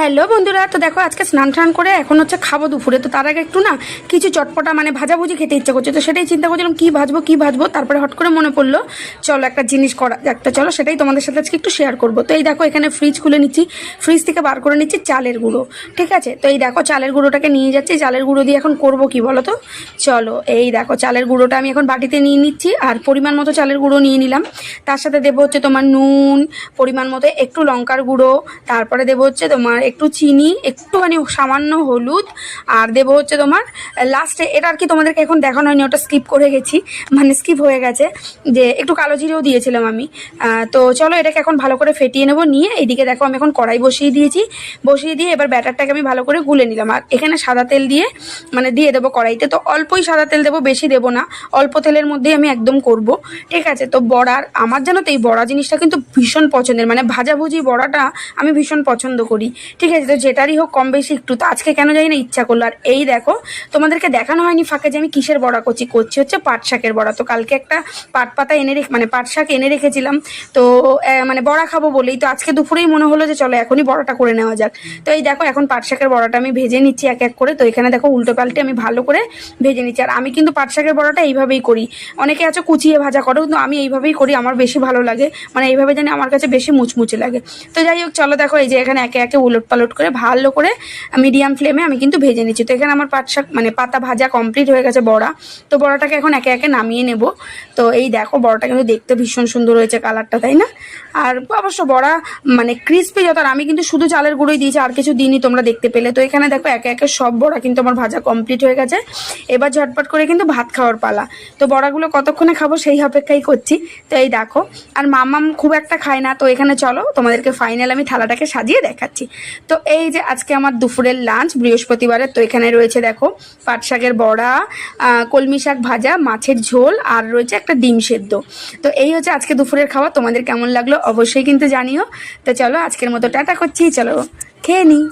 Hello বন্ধুরা, তো দেখো আজকে স্নান টান করে এখন হচ্ছে খাব দুপুরে। তো তার আগে একটু না কিছু চটপটা মানে ভাজাভুজি খেতে ইচ্ছে করছে। তো সেটাই চিন্তা করছিলাম কী ভাজবো কী ভাজবো, তারপরে হট করে মনে পড়ল, চলো একটা জিনিস করা তো চলো সেটাই তোমাদের সাথে আজকে একটু শেয়ার করব। তো এই দেখো এখানে ফ্রিজ খুলে নিচ্ছি ফ্রিজ থেকে বার করে নিচ্ছি চালের গুঁড়ো, ঠিক আছে? তো এই দেখো চালের গুঁড়োটাকে নিয়ে যাচ্ছি, চালের গুঁড়ো দিয়ে এখন করব কি বলো তো চলো এই দেখো চালের গুঁড়োটা আমি এখন বাটিতে নিয়ে নিচ্ছি, আর পরিমাণ মতো চালের গুঁড়ো নিয়ে নিলাম। তার সাথে দেবো হচ্ছে তোমার নুন, পরিমাণ মতো একটু লঙ্কার গুঁড়ো, তারপরে দেবো হচ্ছে তোমার একটু চিনি, একটুখানি সামান্য হলুদ, আর দেবো হচ্ছে তোমার লাস্টে এটা আর কি তোমাদেরকে এখন দেখানো হয়নি, ওটা স্কিপ করে গেছি মানে স্কিপ হয়ে গেছে, যে একটু কালো জিরেও দিয়েছিলাম আমি। তো চলো এটাকে এখন ভালো করে ফেটিয়ে নেব, নিয়ে এইদিকে দেখো আমি এখন কড়াই বসিয়ে দিয়েছি, বসিয়ে দিয়ে এবার ব্যাটারটাকে আমি ভালো করে গুলে নিলাম, আর এখানে সাদা তেল দিয়ে মানে দিয়ে দেবো কড়াইতে, তো অল্পই সাদা তেল দেবো, বেশি দেবো না, অল্প তেলের মধ্যেই আমি একদম করব, ঠিক আছে? তো বড়ার, আমার জানো তো এই বড়া জিনিসটা কিন্তু ভীষণ পছন্দের মানে ভাজাভুজি বড়াটা আমি ভীষণ পছন্দ করি ঠিক আছে, তো যেটারই হোক কম বেশি একটু তো আজকে কেন জানি না ইচ্ছা করল। আর এই দেখো, তোমাদেরকে দেখানো হয়নি ফাঁকে যে আমি কিসের বড়া করছি করছি, হচ্ছে পাট শাকের বড়া। তো কালকে একটা পাট পাতা এনে রেখে মানে পাট শাক এনে রেখেছিলাম। তো মানে বড়া খাব বলেই তো আজকে দুপুরেই মনে হলো যে চলো এখনই বড়াটা করে নেওয়া যাক। তো এই দেখো, এখন পাট শাকের বড়াটা আমি ভেজে নিচ্ছি এক এক করে। তো এখানে দেখো উল্টো পাল্টে আমি ভালো করে ভেজে নিচ্ছি। আর আমি কিন্তু পাট শাকের বড়াটা এইভাবেই করি। অনেকে আছে কুচিয়ে ভাজা করো কিন্তু আমি এইভাবেই করি, আমার বেশি ভালো লাগে। মানে এইভাবে জানি আমার কাছে বেশি মুচমুচে লাগে। তো যাই হোক, চলো দেখো এই যে এখানে একে একে উলট পালট করে ভালো করে মিডিয়াম ফ্লেমে আমি কিন্তু ভেজে নিচ্ছি। তো এখানে আমার পাট শাক মানে পাতা ভাজা কমপ্লিট হয়ে গেছে বড়া। তো বড়াটাকে এখন একে একে নামিয়ে নেব। তো এই দেখো, বড়াটা কিন্তু দেখতে ভীষণ সুন্দর হয়েছে কালারটা তাই না? আর অবশ্য বড়া মানে ক্রিস্পি যত আমি কিন্তু শুধু চালের গুঁড়োই দিয়েছি, আর কিছু দিনই তোমরা দেখতে পেলে। তো এখানে দেখো, একে একে সব বড়া কিন্তু আমার ভাজা কমপ্লিট হয়ে গেছে। এবার ঝটপট করে কিন্তু ভাত খাওয়ার পালা। তো বড়াগুলো কতক্ষণে খাব সেই অপেক্ষাই করছি। তো এই দেখো, আর মামাম খুব একটা খায় না। তো এখানে চলো, তোমাদেরকে ফাইনাল আমি থালাটাকে সাজিয়ে দেখাচ্ছি। তো এই যে আজকে আমার দুপুরের লাঞ্চ বৃহস্পতিবারে, তো এখানে রয়েছে দেখো পাট শাকের বড়া কলমি শাক ভাজা, মাছের ঝোল, আর রয়েছে একটা ডিম সেদ্ধ। তো এই হচ্ছে আজকে দুপুরের খাওয়া তোমাদের কেমন লাগল অবশ্যই কিন্তু জানিও। তো চলো আজকের মতো টাটা করছি, চলো খেয়ে নিই।